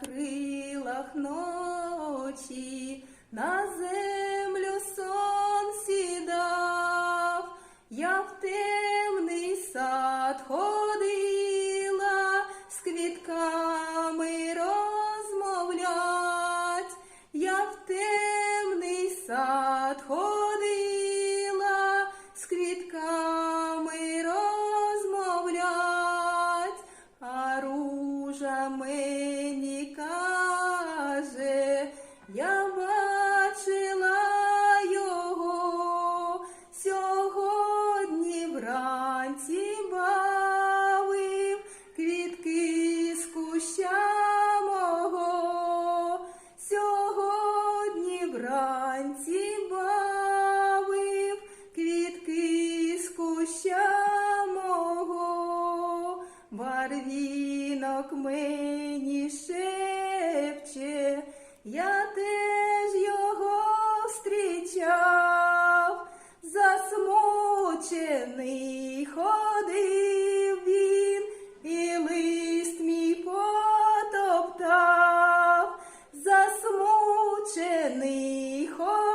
крилах ночі, на землю сон сідав, я в темний сад ходила, з квітками розмовлять, я в темний сад ходила, з квітками розмовлять, а ружа мені я бачила його сьогодні вранці бавив квітки з куща мого, сьогодні вранці бавив квітки з куща мого, барвінок мені шепче, я теж його зустрічав, засмучений ходив він, і лист мій потоптав, засмучений ходив.